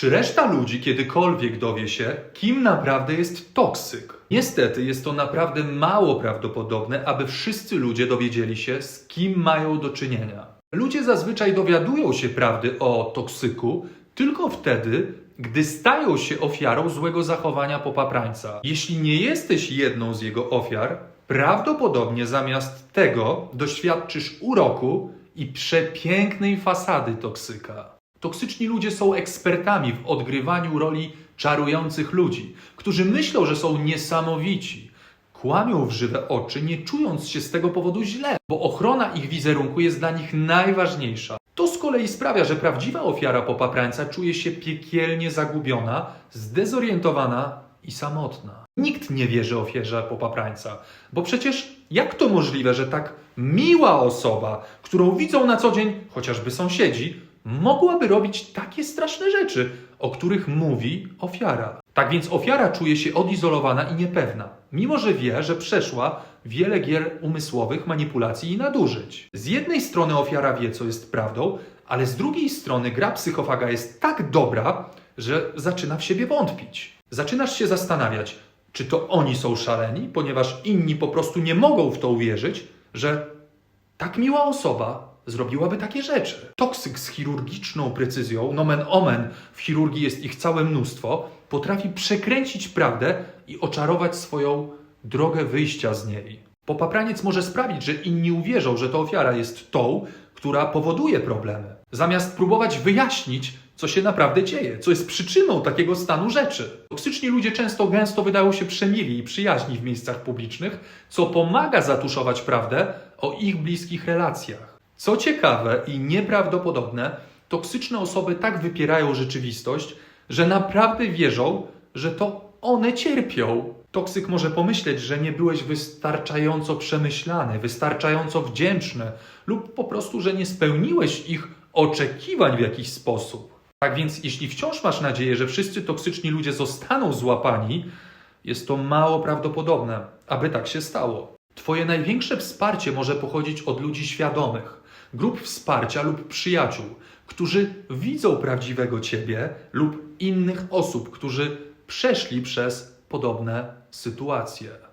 Czy reszta ludzi kiedykolwiek dowie się, kim naprawdę jest toksyk? Niestety jest to naprawdę mało prawdopodobne, aby wszyscy ludzie dowiedzieli się, z kim mają do czynienia. Ludzie zazwyczaj dowiadują się prawdy o toksyku tylko wtedy, gdy stają się ofiarą złego zachowania popaprańca. Jeśli nie jesteś jedną z jego ofiar, prawdopodobnie zamiast tego doświadczysz uroku i przepięknej fasady toksyka. Toksyczni ludzie są ekspertami w odgrywaniu roli czarujących ludzi, którzy myślą, że są niesamowici. Kłamią w żywe oczy, nie czując się z tego powodu źle, bo ochrona ich wizerunku jest dla nich najważniejsza. To z kolei sprawia, że prawdziwa ofiara popaprańca czuje się piekielnie zagubiona, zdezorientowana i samotna. Nikt nie wierzy ofierze popaprańca, bo przecież jak to możliwe, że tak miła osoba, którą widzą na co dzień chociażby sąsiedzi, mogłaby robić takie straszne rzeczy, o których mówi ofiara. Tak więc ofiara czuje się odizolowana i niepewna, mimo że wie, że przeszła wiele gier umysłowych, manipulacji i nadużyć. Z jednej strony ofiara wie, co jest prawdą, ale z drugiej strony gra psychofaga jest tak dobra, że zaczyna w siebie wątpić. Zaczynasz się zastanawiać, czy to oni są szaleni, ponieważ inni po prostu nie mogą w to uwierzyć, że tak miła osoba zrobiłaby takie rzeczy. Toksyk z chirurgiczną precyzją, nomen omen, w chirurgii jest ich całe mnóstwo, potrafi przekręcić prawdę i oczarować swoją drogę wyjścia z niej. Popapraniec może sprawić, że inni uwierzą, że to ofiara jest tą, która powoduje problemy, zamiast próbować wyjaśnić, co się naprawdę dzieje, co jest przyczyną takiego stanu rzeczy. Toksyczni ludzie często gęsto wydają się przemili i przyjaźni w miejscach publicznych, co pomaga zatuszować prawdę o ich bliskich relacjach. Co ciekawe i nieprawdopodobne, toksyczne osoby tak wypierają rzeczywistość, że naprawdę wierzą, że to one cierpią. Toksyk może pomyśleć, że nie byłeś wystarczająco przemyślany, wystarczająco wdzięczny, lub po prostu, że nie spełniłeś ich oczekiwań w jakiś sposób. Tak więc, jeśli wciąż masz nadzieję, że wszyscy toksyczni ludzie zostaną złapani, jest to mało prawdopodobne, aby tak się stało. Twoje największe wsparcie może pochodzić od ludzi świadomych, grup wsparcia lub przyjaciół, którzy widzą prawdziwego Ciebie lub innych osób, którzy przeszli przez podobne sytuacje.